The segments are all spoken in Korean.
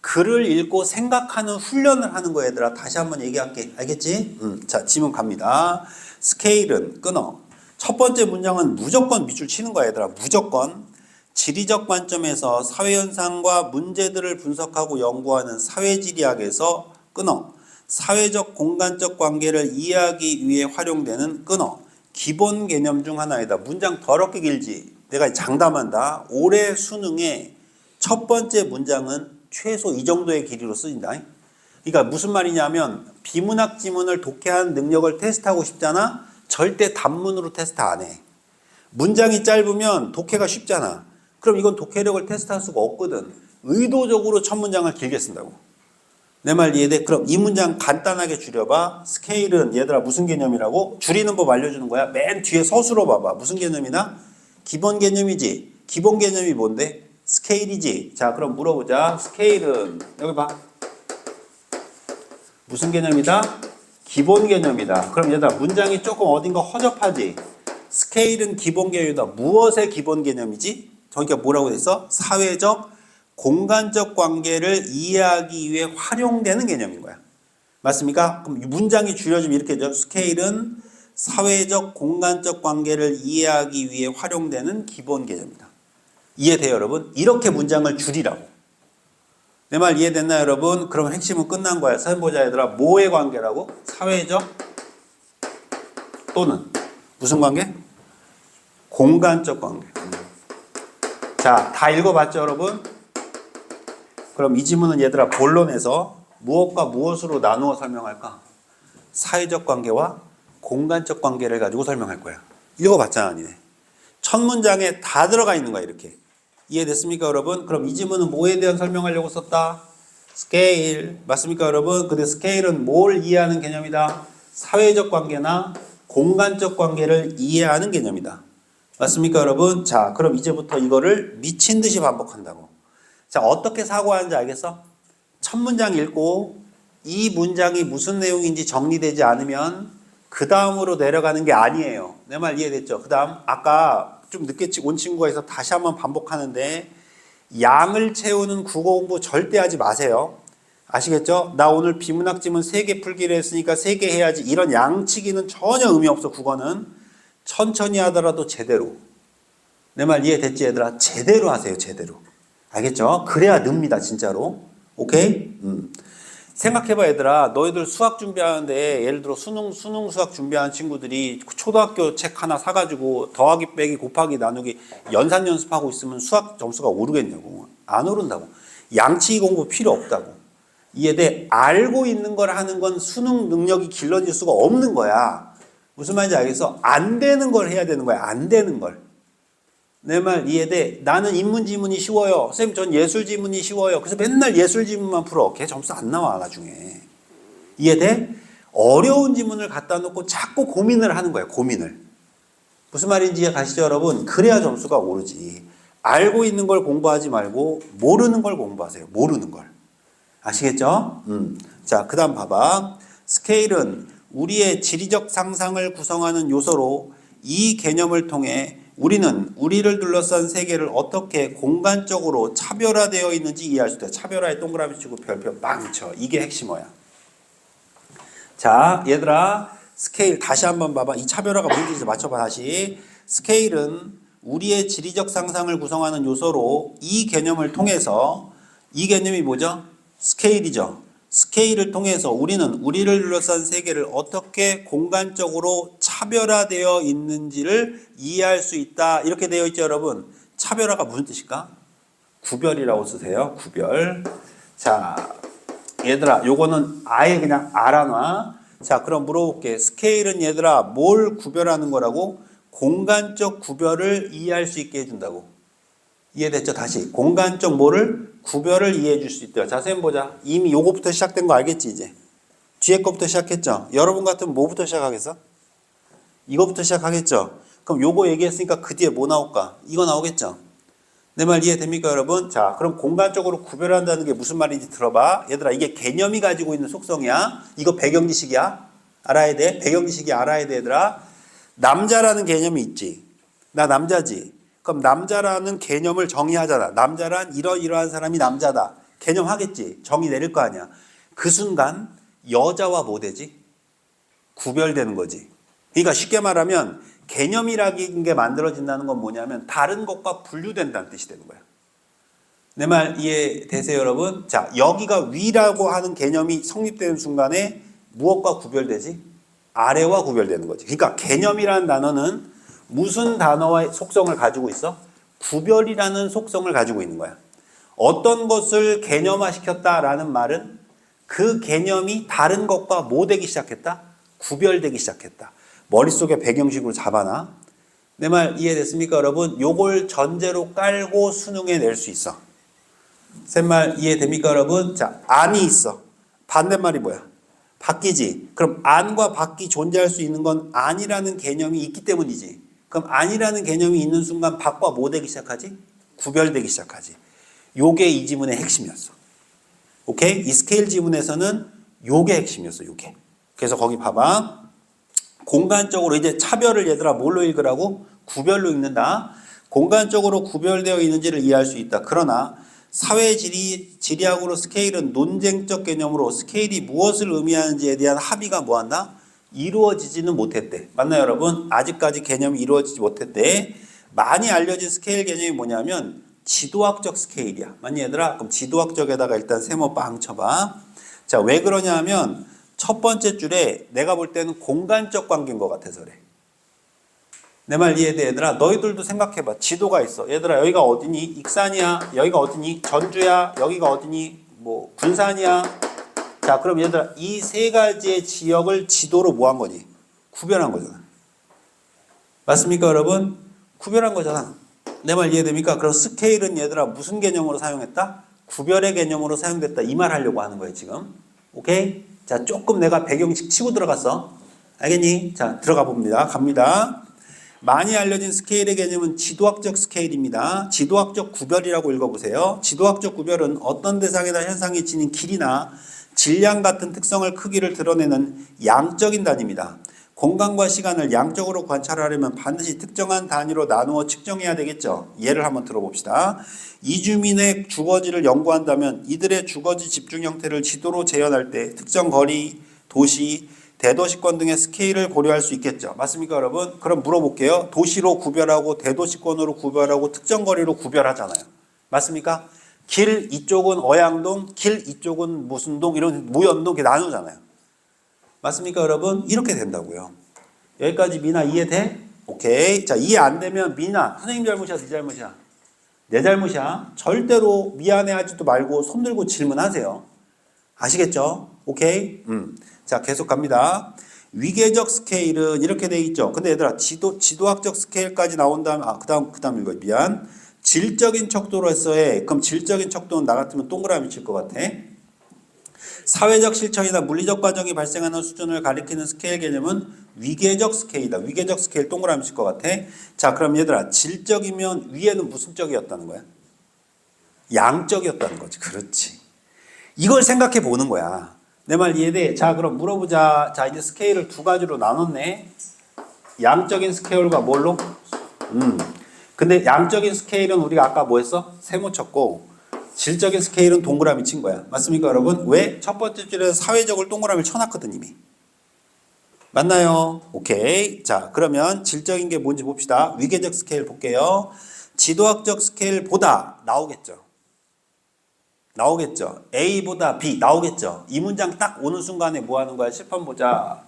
글을 읽고 생각하는 훈련을 하는 거 얘들아. 다시 한번 얘기할게. 알겠지? 음, 자, 지문 갑니다. 스케일은 끊어. 첫 번째 문장은 무조건 밑줄 치는 거야, 얘들아. 무조건. 지리적 관점에서 사회현상과 문제들을 분석하고 연구하는 사회지리학에서 끊어. 사회적 공간적 관계를 이해하기 위해 활용되는 끊어. 기본 개념 중 하나이다. 문장 더럽게 길지. 내가 장담한다. 올해 수능에 첫 번째 문장은 최소 이 정도의 길이로 쓰인다. 그러니까 무슨 말이냐면 비문학 지문을 독해하는 능력을 테스트하고 싶잖아. 절대 단문으로 테스트 안 해. 문장이 짧으면 독해가 쉽잖아. 그럼 이건 독해력을 테스트할 수가 없거든. 의도적으로 첫 문장을 길게 쓴다고. 내 말 이해돼? 그럼 이 문장 간단하게 줄여봐. 스케일은 얘들아 무슨 개념이라고? 줄이는 법 알려주는 거야. 맨 뒤에 서술어 봐봐. 무슨 개념이나? 기본 개념이지. 기본 개념이 뭔데? 스케일이지. 자, 그럼 물어보자. 스케일은 여기 봐. 무슨 개념이다? 기본 개념이다. 그럼 얘들아 문장이 조금 어딘가 허접하지. 스케일은 기본 개념이다. 무엇의 기본 개념이지? 저기가 뭐라고 됐어? 사회적 공간적 관계를 이해하기 위해 활용되는 개념인 거야. 맞습니까? 그럼 문장이 줄여지면 이렇게 되죠. 스케일은 사회적 공간적 관계를 이해하기 위해 활용되는 기본 개념이다. 이해돼요, 여러분? 이렇게 문장을 줄이라고. 내 말 이해됐나, 여러분? 그러면 핵심은 끝난 거야. 선보자 얘들아. 뭐의 관계라고? 사회적 또는 무슨 관계? 공간적 관계. 자, 다 읽어봤죠, 여러분? 그럼 이 지문은 얘들아 본론에서 무엇과 무엇으로 나누어 설명할까? 사회적 관계와 공간적 관계를 가지고 설명할 거야. 읽어봤잖아, 니네. 첫 문장에 다 들어가 있는 거야, 이렇게. 이해됐습니까, 여러분? 그럼 이 지문은 뭐에 대한 설명하려고 썼다? 스케일. 맞습니까, 여러분? 근데 스케일은 뭘 이해하는 개념이다? 사회적 관계나 공간적 관계를 이해하는 개념이다. 맞습니까, 여러분? 자, 그럼 이제부터 이거를 미친 듯이 반복한다고. 자, 어떻게 사고하는지 알겠어? 첫 문장 읽고 이 문장이 무슨 내용인지 정리되지 않으면 그 다음으로 내려가는 게 아니에요. 내 말 이해됐죠? 그 다음, 아까 좀 늦게 온 친구가 있어 다시 한번 반복하는데 양을 채우는 국어 공부 절대 하지 마세요. 아시겠죠? 나 오늘 비문학 지문 3개 풀기로 했으니까 3개 해야지. 이런 양치기는 전혀 의미 없어, 국어는. 천천히 하더라도 제대로. 내 말 이해됐지, 얘들아? 제대로 하세요, 제대로. 알겠죠? 그래야 늡니다, 진짜로. 오케이? 음. 생각해봐, 얘들아. 너희들 수학 준비하는데, 예를 들어 수능, 수능 수학 준비하는 친구들이 초등학교 책 하나 사가지고 더하기, 빼기, 곱하기, 나누기 연산 연습하고 있으면 수학 점수가 오르겠냐고. 안 오른다고. 양치기 공부 필요 없다고. 이해돼? 알고 있는 걸 하는 건 수능 능력이 길러질 수가 없는 거야. 무슨 말인지 알겠어? 안 되는 걸 해야 되는 거야. 안 되는 걸. 내 말 이해돼? 나는 인문 지문이 쉬워요. 선생님 전 예술 지문이 쉬워요. 그래서 맨날 예술 지문만 풀어. 걔 점수 안 나와 나중에. 이해돼? 어려운 지문을 갖다 놓고 자꾸 고민을 하는 거야. 고민을. 무슨 말인지 가시죠 여러분? 그래야 점수가 오르지. 알고 있는 걸 공부하지 말고 모르는 걸 공부하세요. 모르는 걸. 아시겠죠? 음. 자, 그 다음 봐봐. 스케일은 우리의 지리적 상상을 구성하는 요소로 이 개념을 통해 우리는 우리를 둘러싼 세계를 어떻게 공간적으로 차별화되어 있는지 이해할 수 있다. 차별화에 동그라미 치고 별표 빵 쳐. 이게 핵심어야. 자, 얘들아. 스케일 다시 한번 봐봐. 이 차별화가 뭔지 맞춰봐 다시. 스케일은 우리의 지리적 상상을 구성하는 요소로 이 개념을 통해서 이 개념이 뭐죠? 스케일이죠. 스케일을 통해서 우리는 우리를 둘러싼 세계를 어떻게 공간적으로 차별화되어 있는지를 이해할 수 있다. 이렇게 되어 있죠, 여러분. 차별화가 무슨 뜻일까? 구별이라고 쓰세요. 구별. 자, 얘들아, 요거는 아예 그냥 알아놔. 자, 그럼 물어볼게. 스케일은 얘들아, 뭘 구별하는 거라고? 공간적 구별을 이해할 수 있게 해준다고. 이해됐죠? 다시. 공간적 뭐를? 구별을 이해해 줄 수 있다. 자, 선생님 보자. 이미 요거부터 시작된 거 알겠지, 이제? 뒤에 거부터 시작했죠? 여러분 같으면 뭐부터 시작하겠어? 이거부터 시작하겠죠? 그럼 요거 얘기했으니까 그 뒤에 뭐 나올까? 이거 나오겠죠? 내 말 이해됩니까, 여러분? 자, 그럼 공간적으로 구별한다는 게 무슨 말인지 들어봐. 얘들아, 이게 개념이 가지고 있는 속성이야. 이거 배경지식이야. 알아야 돼. 배경지식이 알아야 돼, 얘들아. 남자라는 개념이 있지. 나 남자지. 그럼 남자라는 개념을 정의하잖아. 남자란 이러이러한 사람이 남자다. 개념 하겠지. 정의 내릴 거 아니야. 그 순간 여자와 뭐 되지? 구별되는 거지. 그러니까 쉽게 말하면 개념이라는 게 만들어진다는 건 뭐냐면 다른 것과 분류된다는 뜻이 되는 거야. 내 말 이해되세요, 여러분? 자, 여기가 위라고 하는 개념이 성립되는 순간에 무엇과 구별되지? 아래와 구별되는 거지. 그러니까 개념이라는 단어는 무슨 단어의 속성을 가지고 있어? 구별이라는 속성을 가지고 있는 거야. 어떤 것을 개념화시켰다라는 말은 그 개념이 다른 것과 뭐 되기 시작했다? 구별되기 시작했다. 머릿속에 배경식으로 잡아놔. 내 말 이해됐습니까, 여러분? 요걸 전제로 깔고 수능에 낼 수 있어. 셋말 이해됩니까, 여러분? 자, 안이 있어. 반대말이 뭐야? 바뀌지. 그럼 안과 바뀌 존재할 수 있는 건 안이라는 개념이 있기 때문이지. 그럼 안이라는 개념이 있는 순간 밖과 뭐 되기 시작하지? 구별되기 시작하지. 요게 이 지문의 핵심이었어. 오케이? 이 스케일 지문에서는 요게 핵심이었어, 요게. 그래서 거기 봐봐. 공간적으로 이제 차별을 얘들아 뭘로 읽으라고? 구별로 읽는다. 공간적으로 구별되어 있는지를 이해할 수 있다. 그러나 사회 지리, 지리학으로 스케일은 논쟁적 개념으로 스케일이 무엇을 의미하는지에 대한 합의가 뭐한다? 이루어지지는 못했대. 맞나요, 여러분? 아직까지 개념이 이루어지지 못했대. 많이 알려진 스케일 개념이 뭐냐면 지도학적 스케일이야. 맞니, 얘들아? 그럼 지도학적에다가 일단 세모 빵 쳐봐. 자, 왜 그러냐 하면 첫 번째 줄에 내가 볼 때는 공간적 관계인 것 같아서 그래. 내 말 이해돼 얘들아 너희들도 생각해봐 지도가 있어 얘들아 여기가 어디니 익산이야 여기가 어디니 전주야 여기가 어디니 뭐 군산이야 자 그럼 얘들아 이 세 가지의 지역을 지도로 뭐 한 거니? 구별한 거잖아. 맞습니까 여러분? 구별한 거잖아. 내 말 이해됩니까? 그럼 스케일은 얘들아 무슨 개념으로 사용했다? 구별의 개념으로 사용됐다. 이 말 하려고 하는 거예요 지금. 오케이? 자 조금 내가 배경식 치고 들어갔어. 알겠니? 자 들어가 봅니다. 갑니다. 많이 알려진 스케일의 개념은 지도학적 스케일입니다. 지도학적 구별이라고 읽어보세요. 지도학적 구별은 어떤 대상이나 현상이 지닌 길이나 질량 같은 특성을 크기를 드러내는 양적인 단위입니다. 공간과 시간을 양적으로 관찰하려면 반드시 특정한 단위로 나누어 측정해야 되겠죠. 예를 한번 들어봅시다. 이주민의 주거지를 연구한다면 이들의 주거지 집중 형태를 지도로 재현할 때 특정 거리, 도시, 대도시권 등의 스케일을 고려할 수 있겠죠. 맞습니까, 여러분? 그럼 물어볼게요. 도시로 구별하고 대도시권으로 구별하고 특정 거리로 구별하잖아요. 맞습니까? 길 이쪽은 어양동, 길 이쪽은 무슨 동 이런 무연동 이렇게 나누잖아요. 맞습니까, 여러분? 이렇게 된다고요. 여기까지 미나 이해돼? 오케이. 자, 이해 안 되면 미나 선생님 잘못이야, 네 잘못이야. 내 잘못이야. 절대로 미안해하지도 말고 손 들고 질문하세요. 아시겠죠? 오케이? 음. 자, 계속 갑니다. 위계적 스케일은 이렇게 돼 있죠. 근데 얘들아, 지도, 지도학적 스케일까지 나온 다음, 아, 그 다음, 그 다음 이거 미안. 질적인 척도로서의, 그럼 질적인 척도는 나 같으면 동그라미 칠 것 같아. 사회적 실천이나 물리적 과정이 발생하는 수준을 가리키는 스케일 개념은 위계적 스케일이다. 위계적 스케일 동그라미 칠 것 같아. 자, 그럼 얘들아, 질적이면 위에는 무슨 적이었다는 거야? 양적이었다는 거지. 그렇지. 이걸 생각해 보는 거야. 내 말 이해돼? 자, 그럼 물어보자. 자, 이제 스케일을 두 가지로 나눴네. 양적인 스케일과 뭘로? 음. 근데 양적인 스케일은 우리가 아까 뭐 했어? 세모 쳤고, 질적인 스케일은 동그라미 친 거야. 맞습니까, 여러분? 왜? 첫 번째 줄에서 사회적을 동그라미를 쳐놨거든, 이미. 맞나요? 오케이. 자, 그러면 질적인 게 뭔지 봅시다. 위계적 스케일 볼게요. 지도학적 스케일보다 나오겠죠. 나오겠죠. A보다 B 나오겠죠. 이 문장 딱 오는 순간에 뭐 하는 거야? 실판 보자.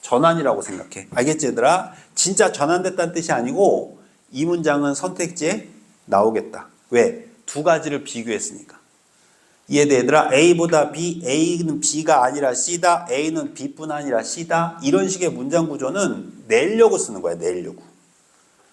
전환이라고 생각해. 알겠지, 얘들아? 진짜 전환됐다는 뜻이 아니고 이 문장은 선택지에 나오겠다. 왜? 두 가지를 비교했으니까. 이해돼, 얘들아? A보다 B, A는 B가 아니라 C다, A는 B뿐 아니라 C다. 이런 식의 문장 구조는 내려고 쓰는 거야, 내려고.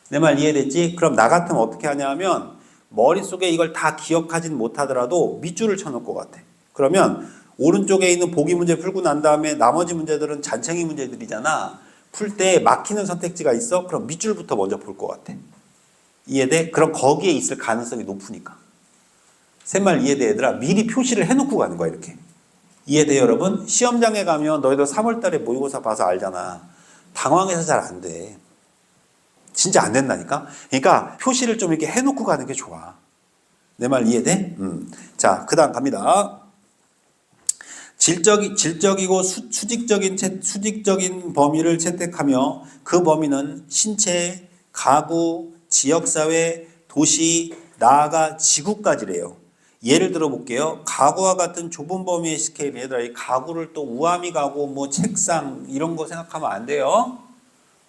내 말 이해됐지? 그럼 나 같으면 어떻게 하냐 하면 머릿속에 이걸 다 기억하진 못하더라도 밑줄을 쳐놓을 것 같아. 그러면 오른쪽에 있는 보기 문제 풀고 난 다음에 나머지 문제들은 잔챙이 문제들이잖아. 풀 때 막히는 선택지가 있어? 그럼 밑줄부터 먼저 볼 것 같아. 이해돼? 그럼 거기에 있을 가능성이 높으니까. 셋말 이해돼 얘들아? 미리 표시를 해놓고 가는 거야 이렇게. 이해돼 여러분? 시험장에 가면 너희들 3월달에 모의고사 봐서 알잖아. 당황해서 잘 안 돼. 진짜 안 된다니까? 그러니까 표시를 좀 이렇게 해놓고 가는 게 좋아. 내 말 이해돼? 음. 자, 그 다음 갑니다. 질적, 질적이고 수, 수직적인, 채, 수직적인 범위를 채택하며 그 범위는 신체, 가구, 지역사회, 도시, 나아가 지구까지래요. 예를 들어 볼게요. 가구와 같은 좁은 범위의 스케일, 얘들아, 이 가구를 또 우아미 가구, 뭐 책상, 이런 거 생각하면 안 돼요.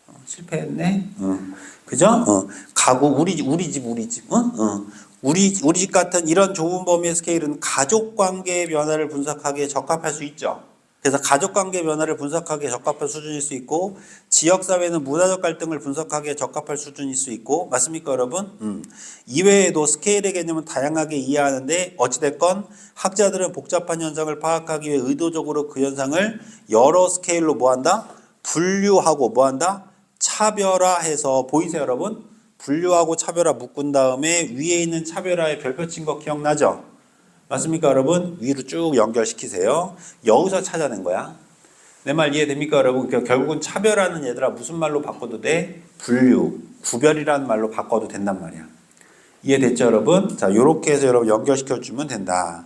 어, 실패했네. 어. 그죠? 어. 가구, 우리 집, 우리 집, 우리 집. 어? 어. 우리, 우리 집 같은 이런 좁은 범위의 스케일은 가족 관계의 변화를 분석하기에 적합할 수 있죠. 그래서 가족 관계 변화를 분석하기에 적합한 수준일 수 있고 지역 사회는 문화적 갈등을 분석하기에 적합할 수준일 수 있고 맞습니까 여러분? 음. 이외에도 스케일의 개념은 다양하게 이해하는데 어찌됐건 학자들은 복잡한 현상을 파악하기 위해 의도적으로 그 현상을 여러 스케일로 뭐한다? 분류하고 뭐한다? 차별화해서 보이세요 여러분? 분류하고 차별화 묶은 다음에 위에 있는 차별화에 별표 친 거 기억나죠? 맞습니까 여러분? 위로 쭉 연결시키세요. 여기서 찾아낸 거야. 내 말 이해됩니까 여러분? 그 결국은 차별하는 얘들아 무슨 말로 바꿔도 돼? 분류, 구별이라는 말로 바꿔도 된단 말이야. 이해됐죠 여러분? 자 요렇게 해서 여러분 연결시켜주면 된다.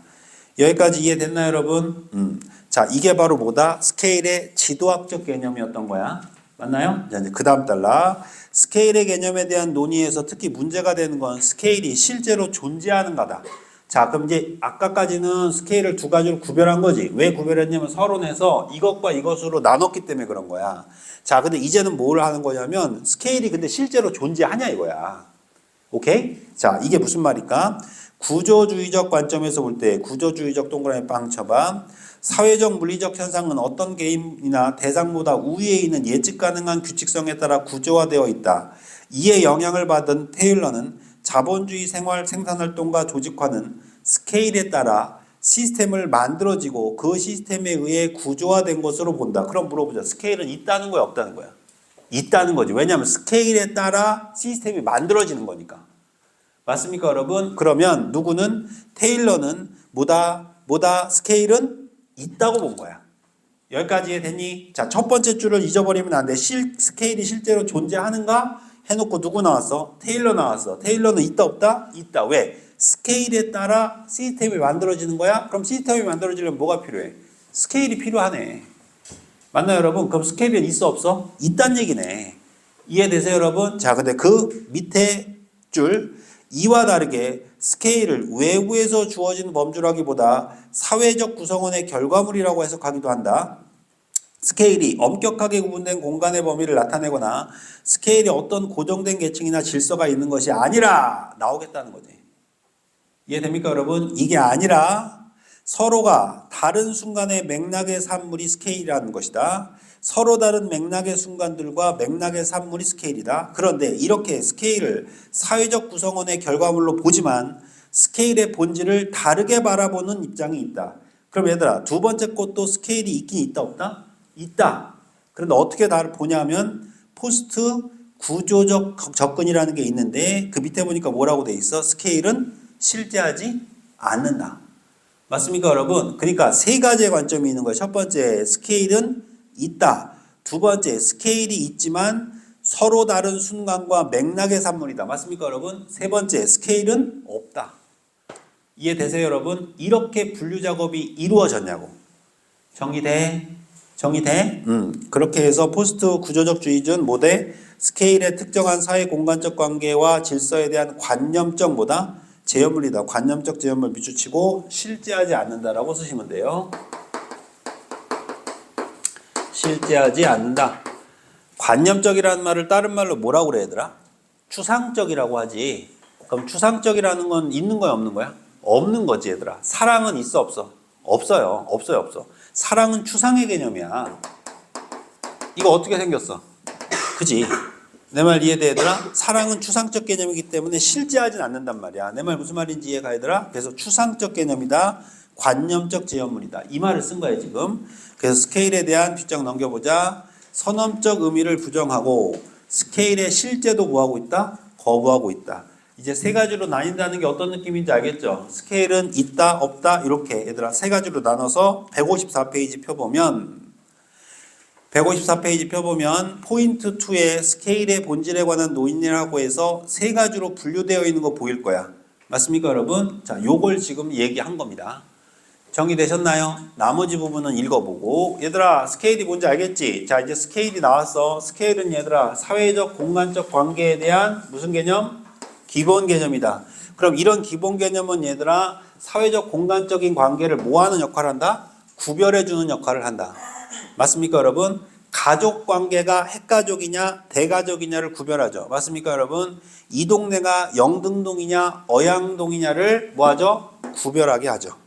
여기까지 이해됐나요 여러분? 음. 자 이게 바로 뭐다? 스케일의 지도학적 개념이었던 거야. 맞나요? 자, 이제 그 다음 달라. 스케일의 개념에 대한 논의에서 특히 문제가 되는 건 스케일이 실제로 존재하는가다. 자, 그럼 이제 아까까지는 스케일을 두 가지로 구별한 거지. 왜 구별했냐면 서론에서 이것과 이것으로 나눴기 때문에 그런 거야. 자, 근데 이제는 뭘 하는 거냐면 스케일이 근데 실제로 존재하냐 이거야. 오케이? 자, 이게 무슨 말일까? 구조주의적 관점에서 볼 때 구조주의적 동그라미 빵 쳐봐. 사회적 물리적 현상은 어떤 개인이나 대상보다 우위에 있는 예측 가능한 규칙성에 따라 구조화되어 있다. 이에 영향을 받은 테일러는 자본주의 생활 생산활동과 조직화는 스케일에 따라 시스템을 만들어지고 그 시스템에 의해 구조화된 것으로 본다. 그럼 물어보자. 스케일은 있다는 거야, 없다는 거야? 있다는 거지. 왜냐하면 스케일에 따라 시스템이 만들어지는 거니까. 맞습니까, 여러분? 그러면 누구는 테일러는 뭐다, 뭐다, 스케일은 있다고 본 거야. 여기까지 이해됐니? 자, 첫 번째 줄을 잊어버리면 안 돼. 실, 스케일이 실제로 존재하는가? 해놓고 누구 나왔어? 테일러 나왔어. 테일러는 있다, 없다? 있다. 왜? 스케일에 따라 시스템이 만들어지는 거야? 그럼 시스템이 만들어지려면 뭐가 필요해? 스케일이 필요하네. 맞나요, 여러분? 그럼 스케일은 있어, 없어? 있단 얘기네. 이해되세요, 여러분? 자, 근데 그 밑에 줄, 이와 다르게 스케일을 외부에서 주어진 범주라기보다 사회적 구성원의 결과물이라고 해석하기도 한다. 스케일이 엄격하게 구분된 공간의 범위를 나타내거나 스케일이 어떤 고정된 계층이나 질서가 있는 것이 아니라 나오겠다는 거지. 이해됩니까, 여러분? 이게 아니라 서로가 다른 순간의 맥락의 산물이 스케일이라는 것이다. 서로 다른 맥락의 순간들과 맥락의 산물이 스케일이다. 그런데 이렇게 스케일을 사회적 구성원의 결과물로 보지만 스케일의 본질을 다르게 바라보는 입장이 있다. 그럼 얘들아, 두 번째 것도 스케일이 있긴 있다, 없다? 있다. 그런데 어떻게 다를 보냐면 포스트 구조적 접근이라는 게 있는데 그 밑에 보니까 뭐라고 돼 있어? 스케일은 실제하지 않는다. 맞습니까, 여러분? 그러니까 세 가지의 관점이 있는 거예요. 첫 번째, 스케일은 있다. 두 번째, 스케일이 있지만 서로 다른 순간과 맥락의 산물이다. 맞습니까, 여러분? 세 번째, 스케일은 없다. 이해되세요, 여러분? 이렇게 분류 작업이 이루어졌냐고. 정리돼? 정리돼? 음, 그렇게 해서 포스트 구조적 주의준 모델 스케일의 특정한 사회 공간적 관계와 질서에 대한 관념적 뭐다? 제어물이다. 관념적 제어물 미주치고 실제하지 않는다라고 쓰시면 돼요. 실제하지 않는다. 관념적이라는 말을 다른 말로 뭐라고 그래 얘들아? 추상적이라고 하지. 그럼 추상적이라는 건 있는 거야 없는 거야? 없는 거지 얘들아. 사랑은 있어 없어? 없어요. 없어요 없어. 사랑은 추상의 개념이야. 이거 어떻게 생겼어? 그지? 내 말 이해돼 얘들아? 사랑은 추상적 개념이기 때문에 실제하진 않는단 말이야. 내 말 무슨 말인지 이해가 얘들아? 그래서 추상적 개념이다. 관념적 제어물이다. 이 말을 쓴 거야 지금. 그래서 스케일에 대한 뒷장 넘겨보자. 선언적 의미를 부정하고 스케일의 실제도 뭐하고 있다? 거부하고 있다. 이제 세 가지로 나뉜다는 게 어떤 느낌인지 알겠죠? 스케일은 있다, 없다, 이렇게 얘들아 세 가지로 나눠서 154페이지 펴보면 154페이지 펴보면 포인트 2에 스케일의 본질에 관한 논의라고 해서 세 가지로 분류되어 있는 거 보일 거야. 맞습니까, 여러분? 자, 요걸 지금 얘기한 겁니다. 정리되셨나요? 나머지 부분은 읽어보고 얘들아 스케일이 뭔지 알겠지? 자 이제 스케일이 나왔어 스케일은 얘들아 사회적 공간적 관계에 대한 무슨 개념? 기본 개념이다 그럼 이런 기본 개념은 얘들아 사회적 공간적인 관계를 뭐 하는 역할을 한다? 구별해 주는 역할을 한다 맞습니까 여러분? 가족 관계가 핵가족이냐 대가족이냐를 구별하죠 맞습니까 여러분? 이 동네가 영등동이냐 어양동이냐를 뭐하죠? 구별하게 하죠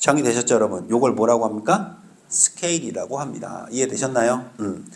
정리되셨죠, 여러분? 요걸 뭐라고 합니까? 스케일이라고 합니다. 이해되셨나요? 음.